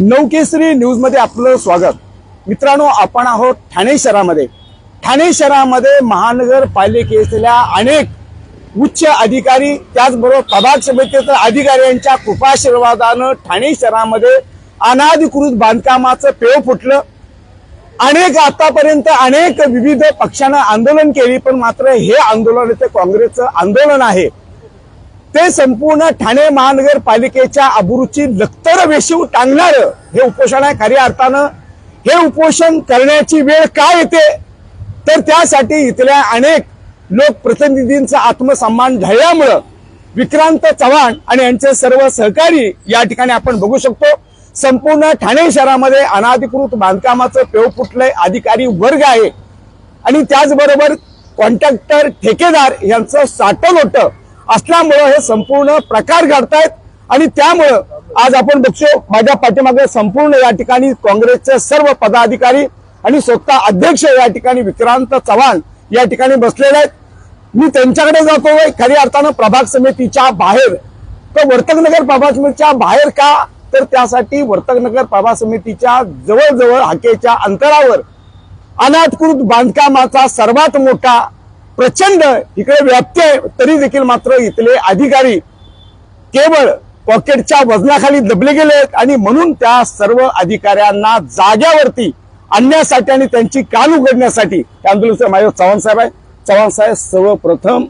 नवकेसरी न्यूजमध्ये आपलं स्वागत. मित्रांनो आपण आहोत ठाणे शहरामध्ये. ठाणे शहरामध्ये महानगरपालिकेतल्या अनेक उच्च अधिकारी त्याचबरोबर प्रभाग समितीतील अधिकाऱ्यांच्या कृपाशीर्वादानं ठाणे शहरामध्ये अनाधिकृत बांधकामाचं पेव फुटलं. अनेक आतापर्यंत अनेक विविध पक्षानं आंदोलन केली पण मात्र हे आंदोलन ते काँग्रेसचं आंदोलन आहे. ते संपूर्ण ठाणे महानगरपालिकेच्या अबुरूची लखतर वेशीव टांगणार हे उपोषण आहे खऱ्या अर्थानं. हे उपोषण करण्याची वेळ का येते? तर त्यासाठी इथल्या अनेक लोकप्रतिनिधींचा आत्मसन्मान ढळल्यामुळं विक्रांत चव्हाण आणि यांचे सर्व सहकारी या ठिकाणी आपण बघू शकतो. संपूर्ण ठाणे शहरामध्ये अनाधिकृत बांधकामाचं पेव फुटलंय अधिकारी वर्ग आहे. आणि त्याचबरोबर कॉन्ट्रॅक्टर ठेकेदार यांचं साठलोट असल्यामुळं हे संपूर्ण प्रकार घडतायत. आणि त्यामुळं आज आपण बघतो माझ्या पाठीमागे संपूर्ण या ठिकाणी काँग्रेसचे सर्व पदाधिकारी आणि स्वतः अध्यक्ष या ठिकाणी विक्रांत चव्हाण या ठिकाणी बसलेले आहेत. मी त्यांच्याकडे जातो खऱ्या अर्थानं प्रभाग समितीच्या बाहेर. तर वर्तकनगर प्रभाग समितीच्या बाहेर का? तर त्यासाठी वर्तकनगर प्रभाग समितीच्या जवळजवळ हाकेच्या अंतरावर अनाधिकृत बांधकामाचा सर्वात मोठा प्रचंड इकडे व्याप्ती आहे तरी देखील मात्र इथले अधिकारी केवळ पॉकेटच्या वजनाखाली दबले गेले आहेत आणि म्हणून त्या सर्व अधिकाऱ्यांना जाग्यावरती आणण्यासाठी आणि त्यांची कान उघडण्यासाठी आंदोलनचे माझे चव्हाण साहेब आहे चव्हाण साहेब सर्वप्रथम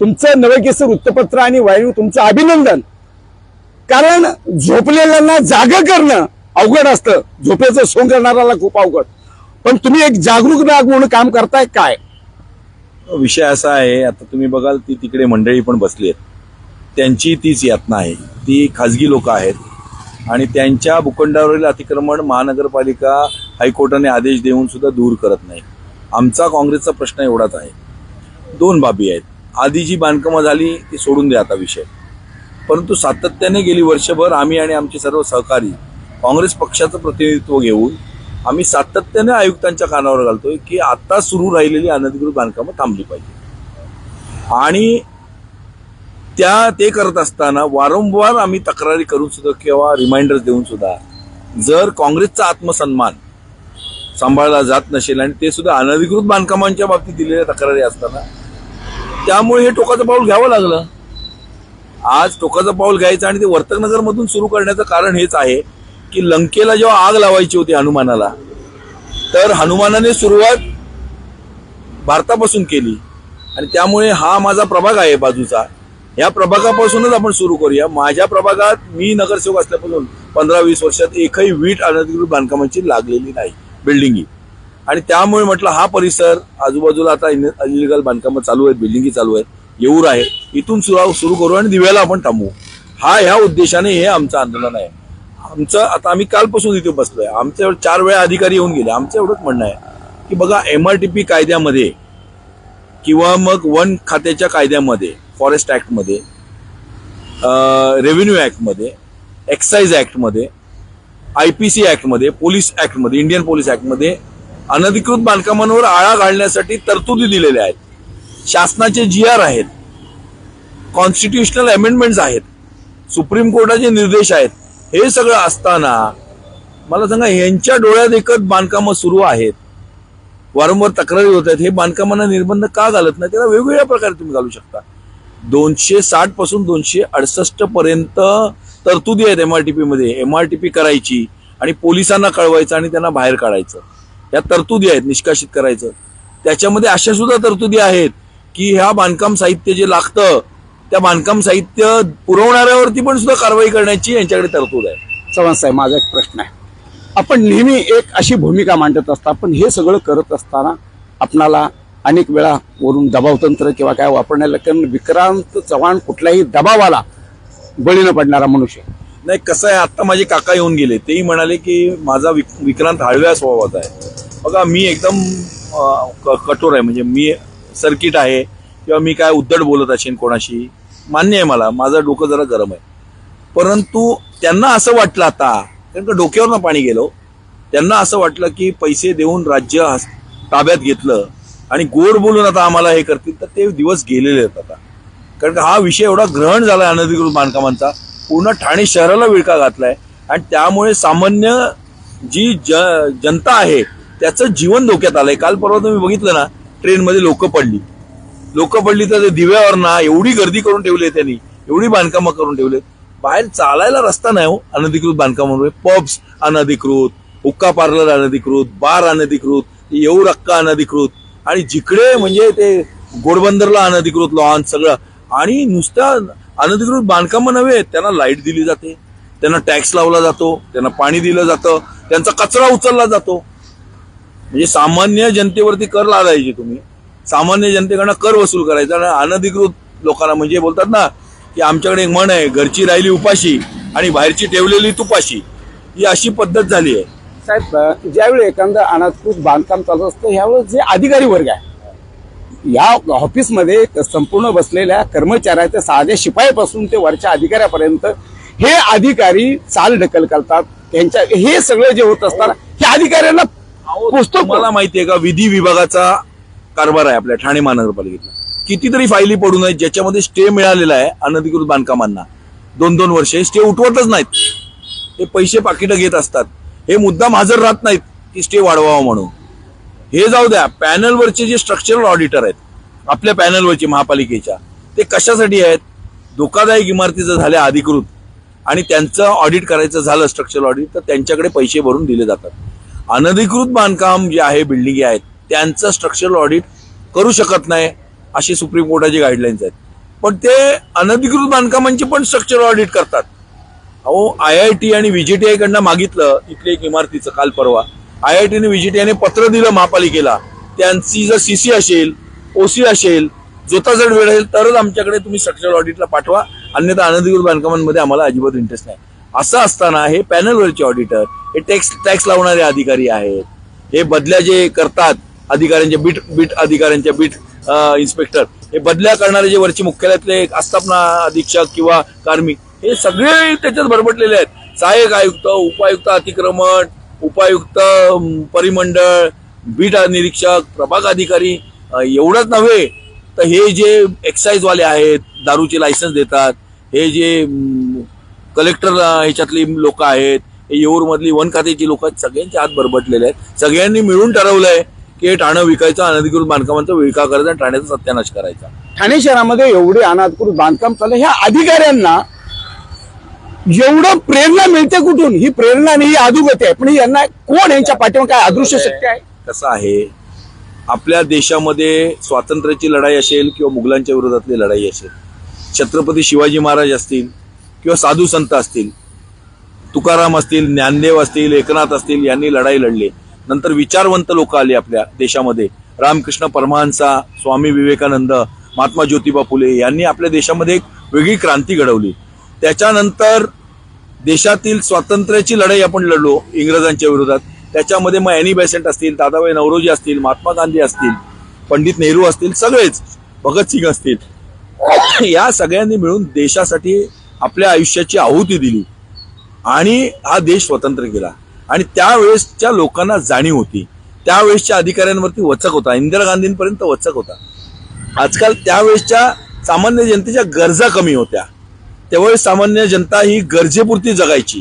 तुमचं नवकेसर वृत्तपत्र आणि वायू तुमचं अभिनंदन. कारण झोपलेल्यांना जाग करणं अवघड असतं. झोपेचं सोंग करणाऱ्याला खूप अवघड. पण तुम्ही एक जागरूक नाग म्हणून काम करताय काय? विषय असा आहे आता तुम्ही बघाल ती तिकडे मंडळी पण बसली आहेत. त्यांची तीच यातना आहे. ती खाजगी लोक आहेत. आणि त्यांच्या भूखंडावरील अतिक्रमण महानगरपालिका हायकोर्टाने आदेश देऊन सुद्धा दूर करत नाही. आमचा काँग्रेसचा प्रश्न एवढाच आहे. दोन बाबी आहेत. आधी जी बांधकामं झाली ती सोडून द्या आता विषय. परंतु सातत्याने गेली वर्षभर आम्ही आणि आमचे सर्व सहकारी काँग्रेस पक्षाचं प्रतिनिधित्व घेऊन आम्ही सातत्याने आयुक्तांच्या कानावर घालतोय की आता सुरू राहिलेली अनधिकृत बांधकामं थांबली पाहिजे. आणि त्या ते करत असताना वारंवार आम्ही तक्रारी करून सुद्धा किंवा रिमाइंडर्स देऊन सुद्धा जर काँग्रेसचा आत्मसन्मान सांभाळला जात नसेल आणि ते सुद्धा अनधिकृत बांधकामांच्या बाबतीत दिलेल्या तक्रारी असताना त्यामुळे हे टोकाचं पाऊल घ्यावं लागलं. आज टोकाचं पाऊल घ्यायचं आणि ते वर्तकनगरमधून सुरू करण्याचं कारण हेच आहे. की लंकेला जेव्हा आग लावायची होती हनुमानाला तर हनुमानाने सुरुवात भारतापासून केली. आणि त्यामुळे हा माझा प्रभाग आहे बाजूचा. या प्रभागापासूनच आपण सुरू करूया. माझ्या प्रभागात मी नगरसेवक असल्यापासून पंधरा वीस वर्षात एकही वीट अनधिकृत बांधकामाची लागलेली नाही बिल्डिंगी. आणि त्यामुळे म्हटलं हा परिसर आजूबाजूला आता इलिगल बांधकामं चालू आहेत बिल्डिंगी चालू आहेत येऊर आहे. इथून सुरू सुरू करू आणि दिव्याला आपण थांबवू. हा ह्या उद्देशाने हे आमचं आंदोलन आहे. आमचं आता आम्ही कालपासून इथे बसलोय. आमच्या चार वेळा अधिकारी येऊन गेले. आमचं एवढंच म्हणणं आहे की बघा एम आर टी पी कायद्यामध्ये किंवा मग वन खात्याच्या कायद्यामध्ये फॉरेस्ट ऍक्टमध्ये रेव्हेन्यू ऍक्टमध्ये एक्साईज ऍक्टमध्ये आय पी सी ऍक्टमध्ये पोलीस ऍक्टमध्ये इंडियन पोलीस ऍक्टमध्ये अनधिकृत बांधकामांवर आळा घालण्यासाठी तरतुदी दिलेल्या आहेत. शासनाचे जी आर आहेत कॉन्स्टिट्युशनल अमेंडमेंट्स आहेत सुप्रीम कोर्टाचे निर्देश आहेत हे सगळं असताना मला सांगा यांच्या डोळ्यात एकच बांधकामं सुरू आहेत. वारंवार तक्रारी होत आहेत. हे बांधकामांना निर्बंध का घालत नाही त्याला वेगवेगळ्या प्रकारे तुम्ही घालू शकता. दोनशे साठपासून दोनशे अडसष्ट पर्यंत तरतुदी आहेत एमआरटीपी मध्ये. एमआरटीपी करायची आणि पोलिसांना कळवायचं आणि त्यांना बाहेर काढायचं. या तरतुदी आहेत निष्कासित करायचं. त्याच्यामध्ये अशा सुद्धा तरतुदी आहेत की ह्या बांधकाम साहित्य जे लागतं त्या बांधकाम साहित्य पुरवणाऱ्यावरती पण सुद्धा कारवाई करण्याची यांच्याकडे तरतूद आहे. चव्हाण साहेब माझा एक प्रश्न आहे. आपण नेहमी एक अशी भूमिका मांडत असता पण हे सगळं करत असताना आपणाला अनेक वेळा वरून दबावतंत्र किंवा काय वापरण्याला कारण विक्रांत चव्हाण कुठल्याही दबावाला बळी न पडणारा मनुष्य नाही कसं आहे आता माझे काका येऊन गेले तेही म्हणाले की माझा विक- विक्रांत हळव्या स्वभावाचा आहे. बघा मी एकदम कठोर आहे म्हणजे मी सर्किट आहे किंवा मी काय उद्धट बोलत असेल कोणाशी मान्य आहे मला माझं डोकं जरा गरम आहे. परंतु त्यांना असं वाटलं आता कारण का डोक्यावरनं पाणी गेलो त्यांना असं वाटलं की पैसे देऊन राज्य ताब्यात घेतलं आणि गोड बोलून आता आम्हाला हे करतील तर ते दिवस गेलेले आहेत आता. कारण का हा विषय एवढा ग्रहण झाला आहे अनधिकृत बांधकामांचा पूर्ण ठाणे शहराला विळका घातलाय आणि त्यामुळे सामान्य जी ज जनता आहे त्याचं जीवन धोक्यात आलंय. काल परवा तुम्ही बघितलं ना ट्रेनमध्ये लोक पडली. लोक पडली तर दिव्यावर ना एवढी गर्दी करून ठेवली आहे त्यांनी एवढी बांधकामं करून ठेवलेत बाहेर चालायला रस्ता नाही हो अनधिकृत बांधकामामुळे पब्स अनधिकृत हुक्का पार्लर अनधिकृत बार अनधिकृत येऊ रक्का अनधिकृत आणि जिकडे म्हणजे ते गोडबंदरला अनधिकृत लॉन सगळं. आणि नुसत्या अनधिकृत बांधकामं नव्हे त्यांना लाइट दिली जाते त्यांना टॅक्स लावला जातो त्यांना पाणी दिलं जातं त्यांचा कचरा उचलला जातो. म्हणजे सामान्य जनतेवरती कर लादायचे तुम्ही. सामान्य जनतेकडनं कर वसूल करायचा. आणि अनधिकृत लोकांना म्हणजे बोलतात ना की आमच्याकडे एक म्हण आहे घरची राहिली उपाशी आणि बाहेरची ठेवलेली तुपाशी. ही अशी पद्धत झाली आहे. साहेब ज्यावेळी एखादं अनाधिकृत बांधकाम चालू असतं यावेळेस जे अधिकारी वर्ग आहे या ऑफिसमध्ये संपूर्ण बसलेल्या कर्मचाऱ्याच्या साध्या शिपायापासून ते वरच्या अधिकाऱ्यापर्यंत हे अधिकारी चाल ढकल करतात. त्यांच्या हे सगळं जे होत असताना हे अधिकाऱ्यांना पोचतो तुम्हाला माहितीये का विधी विभागाचा कारभार आहे आपल्या ठाणे महानगरपालिकेतला. कितीतरी फायली पडून आहेत ज्याच्यामध्ये स्टे मिळालेला आहे अनधिकृत बांधकामांना. दोन दोन वर्षे स्टे उठवतच नाहीत. हे पैसे पाकिटं घेत असतात. हे मुद्दाम हजर राहत नाहीत की स्टे वाढवावा म्हणून. हे जाऊ द्या पॅनलवरचे जे स्ट्रक्चरल ऑडिटर आहेत आपल्या पॅनलवरचे महापालिकेच्या ते कशासाठी आहेत? धोकादायक इमारतीचं झाल्या अधिकृत. आणि त्यांचं ऑडिट करायचं झालं स्ट्रक्चरल ऑडिट तर त्यांच्याकडे पैसे भरून दिले जातात. अनधिकृत बांधकाम जे आहे बिल्डिंगी आहेत त्यांचं स्ट्रक्चरल ऑडिट करू शकत नाही असे सुप्रीम कोर्टाची गाईडलाईन्स आहेत. पण ते अनधिकृत बांधकामांचे पण स्ट्रक्चरल ऑडिट करतात. अहो आय आय टी आणि व्हीजीटीआय कडनं मागितलं इथले एक इमारतीचं काल परवा. आय आय टी आणि व्हीजीटीआयने पत्र दिलं महापालिकेला. त्यांची जर सीसी असेल ओसी असेल जोताजड वेळ असेल तरच आमच्याकडे तुम्ही स्ट्रक्चरल ऑडिटला पाठवा. अन्यथा अनधिकृत बांधकामांमध्ये आम्हाला अजिबात इंटरेस्ट नाही. असं असताना हे पॅनलवरचे ऑडिटर हे टॅक्स टॅक्स लावणारे अधिकारी आहेत. हे बदल्या जे करतात अधिकाऱ्यांच्या बीट बीट अधिकाऱ्यांच्या बीट इन्स्पेक्टर हे बदल्या करणारे जे वरचे मुख्यालयातले आस्थापना अधीक्षक किंवा कार्मिक हे सगळे त्याच्यात भरबटलेले आहेत. सहाय्यक आयुक्त उपायुक्त अतिक्रमण उपायुक्त परिमंडळ बीट निरीक्षक प्रभाग अधिकारी एवढंच नव्हे तर हे जे एक्साईजवाले आहेत दारूचे लायसन्स देतात हे जे कलेक्टर ह्याच्यातली लोक आहेत हे वन खात्याची लोक आहेत हात भरबटलेले आहेत. सगळ्यांनी मिळून ठरवलंय की हे ठाणं विकायचं अनधिकृत बांधकामांचा विळखा करायचा आणि ठाण्याचा सत्यानाश करायचा. ठाणे शहरामध्ये एवढे अनाधिकृत बांधकाम चालू आहे, ह्या अधिकाऱ्यांना एवढं प्रेरणा मिळते कुठून? ही प्रेरणा नाही ही अधोगती आहे. पण यांना कोण यांच्या पाठीमागे काय अदृश्य शक्ती आहे? कसं आहे आपल्या देशामध्ये स्वातंत्र्याची लढाई असेल किंवा मुघलांच्या विरोधातली लढाई असेल छत्रपती शिवाजी महाराज असतील किंवा साधू संत असतील तुकाराम असतील ज्ञानदेव असतील एकनाथ असतील यांनी लढाई लढली. नंतर विचारवंत लोक आले आपल्या देशामध्ये. रामकृष्ण परमहंसा स्वामी विवेकानंद महात्मा ज्योतिबा फुले यांनी आपल्या देशामध्ये एक वेगळी क्रांती घडवली. त्याच्यानंतर देशातील स्वातंत्र्याची लढाई आपण लढलो इंग्रजांच्या विरोधात. त्याच्यामध्ये मग अॅनी बेसेंट असतील दादाबाई नवरोजी असतील महात्मा गांधी असतील पंडित नेहरू असतील सगळेच भगतसिंग असतील. या सगळ्यांनी मिळून देशासाठी आपल्या आयुष्याची आहुती दिली. आणि हा देश स्वतंत्र केला. आणि त्यावेळेसच्या लोकांना जाणीव होती. त्यावेळेसच्या अधिकाऱ्यांवरती वचक होता. इंदिरा गांधींपर्यंत वचक होता. आजकाल त्यावेळेसच्या सामान्य जनतेच्या गरजा कमी होत्या. त्यावेळेस सामान्य जनता ही गरजेपुरती जगायची.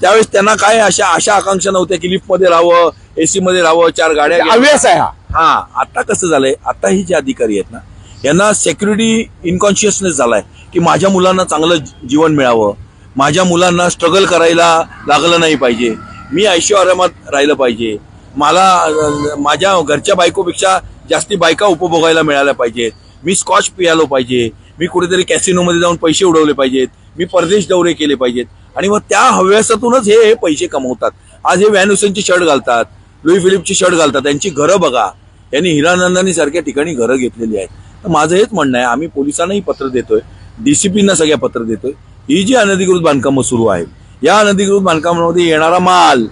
त्यावेळेस त्यांना काय अशा आशा आकांक्षा नव्हत्या की लिफ्टमध्ये राहावं एसी मध्ये राहावं चार गाड्या. हव्यास आहे हा. हा आता कसं झालंय? आता ही जे अधिकारी आहेत ना यांना सेक्युरिटी इनकॉन्शियसनेस झालाय की माझ्या मुलांना चांगलं जीवन मिळावं. माझ्या मुलांना स्ट्रगल करायला लागलं नाही पाहिजे. मी ऐशी आरामात राहिलं पाहिजे. मला माझ्या घरच्या बायकोपेक्षा जास्ती बायका उपभोगायला मिळाल्या पाहिजेत. मी स्कॉच पियालो पाहिजे. मी कुठेतरी कॅसिनोमध्ये जाऊन पैसे उडवले पाहिजेत. मी परदेश दौरे केले पाहिजेत. आणि मग त्या हव्यासातूनच हे हे पैसे कमवतात. आज हे व्हॅन शर्ट घालतात. लुई फिलिपची शर्ट घालतात. त्यांची घरं बघा. यांनी हिरानंदानी सारख्या ठिकाणी घरं घेतलेली आहेत. तर माझं हेच म्हणणं आहे. आम्ही पोलिसांनाही पत्र देतोय. डीसीपींना सगळ्या पत्र देतोय. ही जी अनधिकृत बांधकामं सुरू आहेत या अनधिकृत बांधकामामध्ये येणारा माल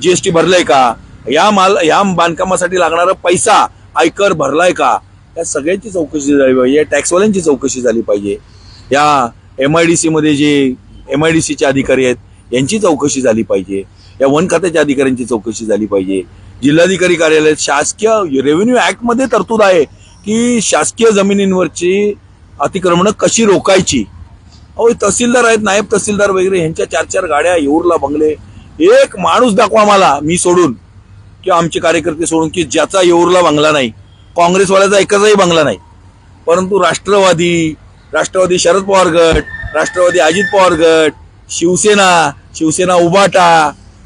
जीएसटी भरलाय का? या माल या बांधकामासाठी लागणारा पैसा आयकर भरलाय का? या सगळ्यांची चौकशी झाली पाहिजे. टॅक्सवाल्यांची चौकशी झाली पाहिजे. या एम आय डी सीमध्ये जे एम आय डी सीचे अधिकारी आहेत यांची चौकशी झाली पाहिजे. या वन खात्याच्या अधिकाऱ्यांची चौकशी झाली पाहिजे. जिल्हाधिकारी कार्यालयात शासकीय रेव्हेन्यू ऍक्टमध्ये तरतूद आहे की शासकीय जमिनींवरची अतिक्रमणं कशी रोखायची? अहो तहसीलदार आहेत नायब तहसीलदार वगैरे ह्यांच्या चार चार गाड्या येऊरला बंगले. एक माणूस दाखवा मला मी सोडून. किंवा आमचे कार्यकर्ते सोडून की ज्याचा येऊरला बंगला नाही. काँग्रेसवाल्याचा एकाचाही बंगला नाही. परंतु राष्ट्रवादी राष्ट्रवादी शरद पवार गट राष्ट्रवादी अजित पवार गट शिवसेना शिवसेना उबाटा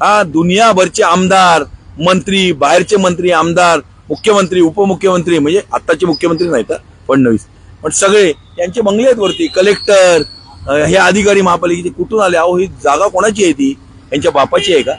हा दुनियाभरचे आमदार मंत्री बाहेरचे मंत्री आमदार मुख्यमंत्री उपमुख्यमंत्री म्हणजे आत्ताचे मुख्यमंत्री नाहीत तर फडणवीस. पण सगळे यांचे बंगले आहेत वरती. कलेक्टर हे अधिकारी महापालिकेचे कुठून आले? अहो ही जागा कोणाची आहे ती? यांच्या बापाची आहे का?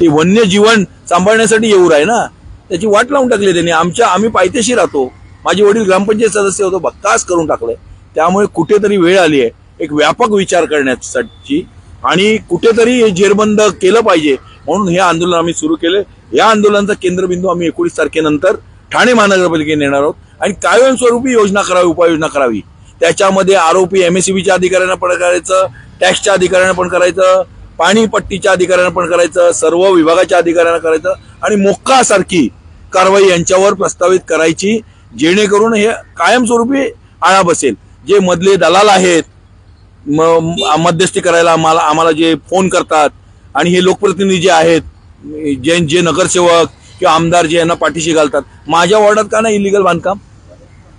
ते वन्य जीवन सांभाळण्यासाठी येऊर आहे ना? त्याची वाट लावून टाकली त्यांनी. आमच्या आम्ही पायथ्याशी राहतो. माझे वडील ग्रामपंचायत सदस्य होतो बक्कास करून टाकलंय त्यामुळे कुठेतरी वेळ आली आहे. एक व्यापक विचार करण्यासाठी आणि कुठेतरी हे जेरबंद केलं पाहिजे. म्हणून हे आंदोलन आम्ही सुरू केले. या आंदोलनाचा केंद्रबिंदू आम्ही एकोणीस तारखेनंतर ठाणे महानगरपालिकेने येणार आहोत. आणि कायमस्वरूपी योजना करावी उपाययोजना करावी. त्याच्यामध्ये आरोपी एमएससीबीच्या अधिकाऱ्यांना पण करायचं टॅक्सच्या अधिकाऱ्यांना पण करायचं पाणीपट्टीच्या अधिकाऱ्यांना पण करायचं सर्व विभागाच्या अधिकाऱ्यांना करायचं आणि मोक्कासारखी कारवाई यांच्यावर प्रस्तावित करायची जेणेकरून हे कायमस्वरूपी आळा बसेल. जे मधले दलाल आहेत मध्यस्थी करायला आम्हाला आम्हाला जे फोन करतात आणि हे लोकप्रतिनिधी जे आहेत जे जे नगरसेवक किंवा आमदार जे यांना पाठीशी घालतात माझ्या वॉर्डात का नाही इलिगल बांधकाम?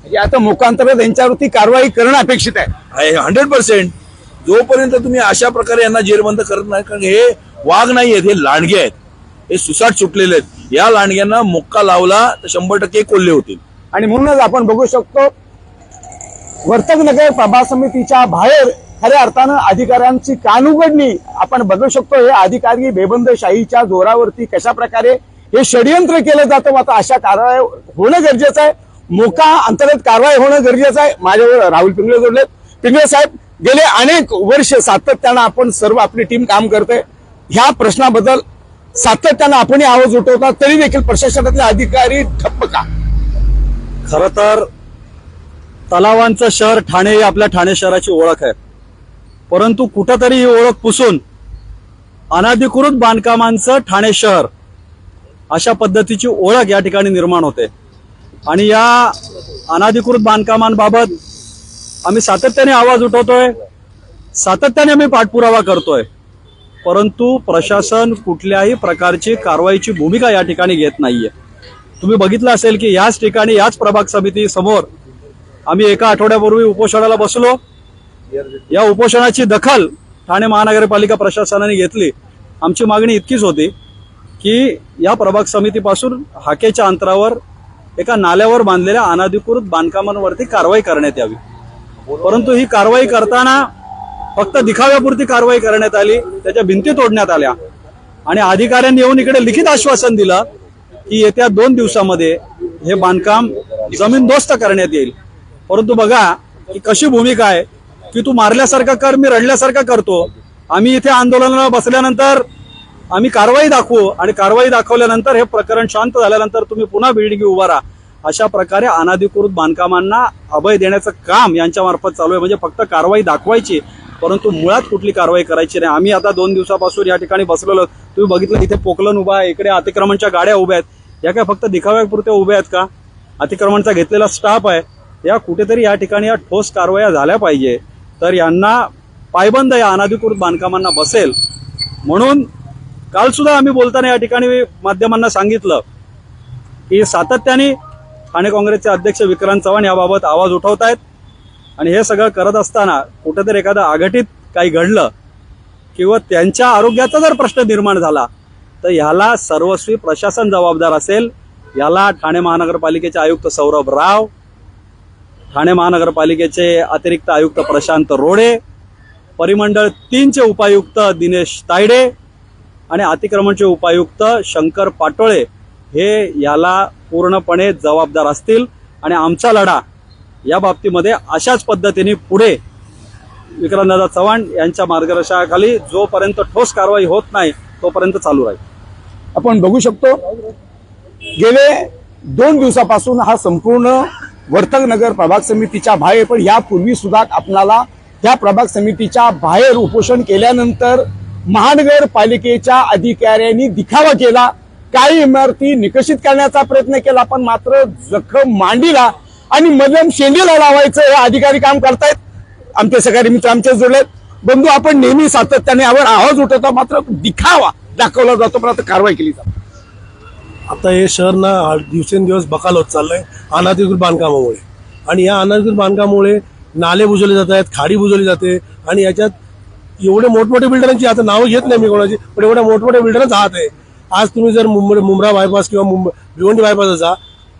म्हणजे आता मुखांतरात यांच्यावरती कारवाई करणं अपेक्षित आहे. हंड्रेड पर्सेंट जोपर्यंत तुम्ही अशा प्रकारे यांना जेरबंद करत नाही कारण हे वाघ नाही आहेत हे लांडगे आहेत. हे सुसाट सुटलेले आहेत. या लांडग्यांना मुक्का लावला तर शंभर टक्के कोल्हे होतील. आणि म्हणूनच आपण बघू शकतो वर्तकनगर प्रभा समितीच्या बाहेर खऱ्या अर्थानं अधिकाऱ्यांची कानउघडणी आपण बघू शकतो. हे अधिकारी बेबंदशाहीच्या जोरावरती कशा प्रकारे हे षडयंत्र केलं जातं आता अशा कारवाई होणं गरजेचं आहे. मोका अंतर्गत कारवाई होणं गरजेचं आहे. माझ्यावर राहुल पिंगळे जोडले पिंगळे साहेब गेले अनेक वर्ष सातत्यानं आपण सर्व आपली टीम काम करते ह्या प्रश्नाबद्दल सातत्यानं आपणही आवाज उठवतात तरी देखील प्रशासनातले अधिकारी ठप्प का? खर तर तलावांचं शहर ठाणे ही आपल्या ठाणे शहराची ओळख आहे. परंतु कुठंतरी ही ओळख पुसून अनाधिकृत बांधकामांचं ठाणे शहर अशा पद्धतीची ओळख या ठिकाणी निर्माण होते. आणि या अनाधिकृत बांधकामांबाबत आम्ही सातत्याने आवाज उठवतोय. सातत्याने आम्ही पाठपुरावा करतोय. परंतु प्रशासन कुठल्याही प्रकारची कारवाईची भूमिका या ठिकाणी घेत नाहीये. तुम्ही बघितलं असेल की याच ठिकाणी याच प्रभाग समिती समोर आम्ही एका आठवड्यापूर्वी उपोषणाला बसलो. या उपोषणाची दखल ठाणे महानगरपालिका प्रशासनाने घेतली. आमची मागणी इतकीच होती की या प्रभाग समितीपासून हाकेच्या अंतरावर एका नाल्यावर बांधलेल्या अनाधिकृत बांधकामांवरती कारवाई करण्यात यावी. परंतु ही कारवाई करताना फक्त दिखाव्यापुरती कारवाई करण्यात आली त्याच्या भिंती तोडण्यात आल्या. आणि अधिकाऱ्यांनी येऊन इकडे लिखित आश्वासन दिलं की येत्या दोन दिवसामध्ये हे बांधकाम जमीनदोस्त करण्यात येईल. परंतु बघा की कशी भूमिका आहे की तू मारल्यासारखा कर मी रडल्यासारखा करतो. आम्ही इथे आंदोलनाला बसल्यानंतर आम्ही कारवाई दाखवू आणि कारवाई दाखवल्यानंतर हे प्रकरण शांत झाल्यानंतर तुम्ही पुन्हा बिल्डिंग उभा राहा. अशा प्रकारे अनाधिकृत बांधकामांना अभय देण्याचं काम यांच्यामार्फत चालू आहे. म्हणजे फक्त कारवाई दाखवायची परंतु मुळात कुठली कारवाई करायची नाही. आम्ही आता दोन दिवसापासून या ठिकाणी बसलेलो तुम्ही बघितलं इथे पोकलन उभा आहे इकडे अतिक्रमणच्या गाड्या उभ्या आहेत. या काय फक्त दिखाव्यापुरत्या उभ्या आहेत का? अतिक्रमणचा घेतलेला स्टाफ आहे. या कुठेतरी या ठिकाणी या ठोस कारवाया झाल्या पाहिजे. तर यांना पायबंद या अनाधिकृत बांधकामांना बसेल. म्हणून काल सुद्धा आम्ही बोलताना या ठिकाणी माध्यमांना सांगितलं की सातत्याने ठाणे काँग्रेसचे अध्यक्ष विक्रांत चव्हाण याबाबत आवाज उठवत आहेत. आणि हे सगळं करत असताना कुठेतरी एखादं आघटीत काही घडलं किंवा त्यांच्या आरोग्याचा जर प्रश्न निर्माण झाला तर ह्याला सर्वस्वी प्रशासन जबाबदार असेल. याला ठाणे महानगरपालिकेचे आयुक्त सौरभ राव ठाणे महानगरपालिकेचे अतिरिक्त आयुक्त प्रशांत रोडे परिमंडळ तीनचे उपायुक्त दिनेश तायडे आणि अतिक्रमणचे उपायुक्त शंकर पाटोळे हे याला पूर्णपणे जबाबदार असतील. आणि आमचा लढा या बाबतीमध्ये अशाच पद्धतीने पुढे विक्रांतदादा चव्हाण यांच्या मार्गदर्शनाखाली जोपर्यंत ठोस कारवाई होत नाही तोपर्यंत चालू राहील. आपण बघू शकतो गेले दोन दिवसापासून हा संपूर्ण वर्तकनगर प्रभाग समितीच्या बाहेर पण यापूर्वी सुद्धा आपणाला त्या प्रभाग समितीच्या बाहेर उपोषण केल्यानंतर महानगरपालिकेच्या अधिकाऱ्यांनी दिखावा केला. काही इमारती निकषित करण्याचा प्रयत्न केला पण मात्र जखम मांडीला आणि मध्यम शेंडीला लावायचं हे अधिकारी काम करतायत. आमचे सगळे मित्र आमचे जोडलेत. बंधू आपण नेहमी सातत्याने यावर आवाज उठवतो मात्र दिखावा दाखवला जातो पण आता कारवाई केली जाते. आता हे शहर ना दिवसेंदिवस बकाल होत चाललंय अनाधिकृत बांधकामामुळे. आणि या अनाधिकृत बांधकामामुळे नाले बुजवले जात आहेत खाडी बुजवली जाते आणि याच्यात एवढे मोठमोठे बिल्डरांची आता नावं घेत नाही मी कोणाची पण एवढ्या मोठमोठ्या बिल्डरच आहात आहे. आज तुम्ही जर मुंबई मुंब्रा बायपास किंवा मुंबई भिवंडी बायपास जा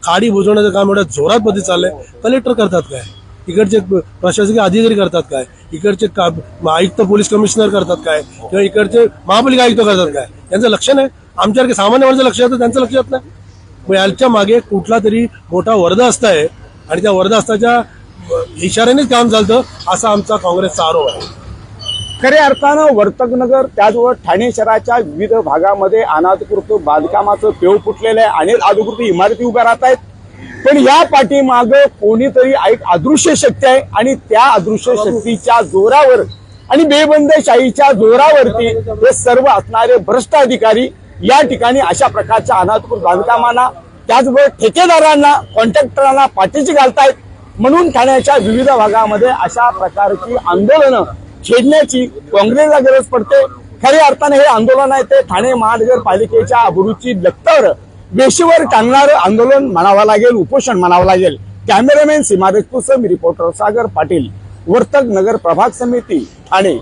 खाडी बुजवण्याचं काम एवढ्या जोरात मध्ये चाललंय कलेक्टर करतात काय? इकडचे प्रशासकीय अधिकारी करतात काय? इकडचे का- आयुक्त पोलीस कमिशनर करतात काय? किंवा इकडचे महापालिका आयुक्त करतात काय? यांचं लक्ष नाही? आमच्यासारखे सामान्य माणसं लक्ष येतं? त्यांचं लक्ष येत नाही? मग याच्या मागे कुठला तरी मोठा वर्ध आहे आणि त्या वर्ध असताच्या इशाऱ्यानेच काम चालतं असा आमचा काँग्रेसचा आरोप आहे. खऱ्या अर्थानं वर्तकनगर त्याचबरोबर ठाणे शहराच्या विविध भागामध्ये अनाधिकृत बांधकामाचं पेव फुटलेलं आहे अनेक अधिकृत इमारती उभ्या राहत आहेत. पण या पाठीमाग कोणीतरी एक अदृश्य शक्ती आहे आणि त्या अदृश्य शक्तीच्या जोरावर आणि बेबंदशाहीच्या जोरावरती हे सर्व असणारे भ्रष्ट अधिकारी या ठिकाणी अशा प्रकारच्या अनाधिकृत बांधकामांना त्याचबरोबर ठेकेदारांना कॉन्ट्रॅक्टरांना पाठीशी घालतायत. म्हणून ठाण्याच्या विविध भागामध्ये अशा प्रकारची आंदोलनं छेडण्याची काँग्रेसला गरज पडते. खऱ्या अर्थाने हे आंदोलन आहे ते ठाणे महानगरपालिकेच्या अभिरुची लक्तर वेशीवर टांगणारं आंदोलन म्हणावं लागेल उपोषण म्हणावं लागेल. कॅमेरामॅन सीमा राजपूतसह मी रिपोर्टर सागर पाटील. वर्तक नगर प्रभाग समिती ठाणे.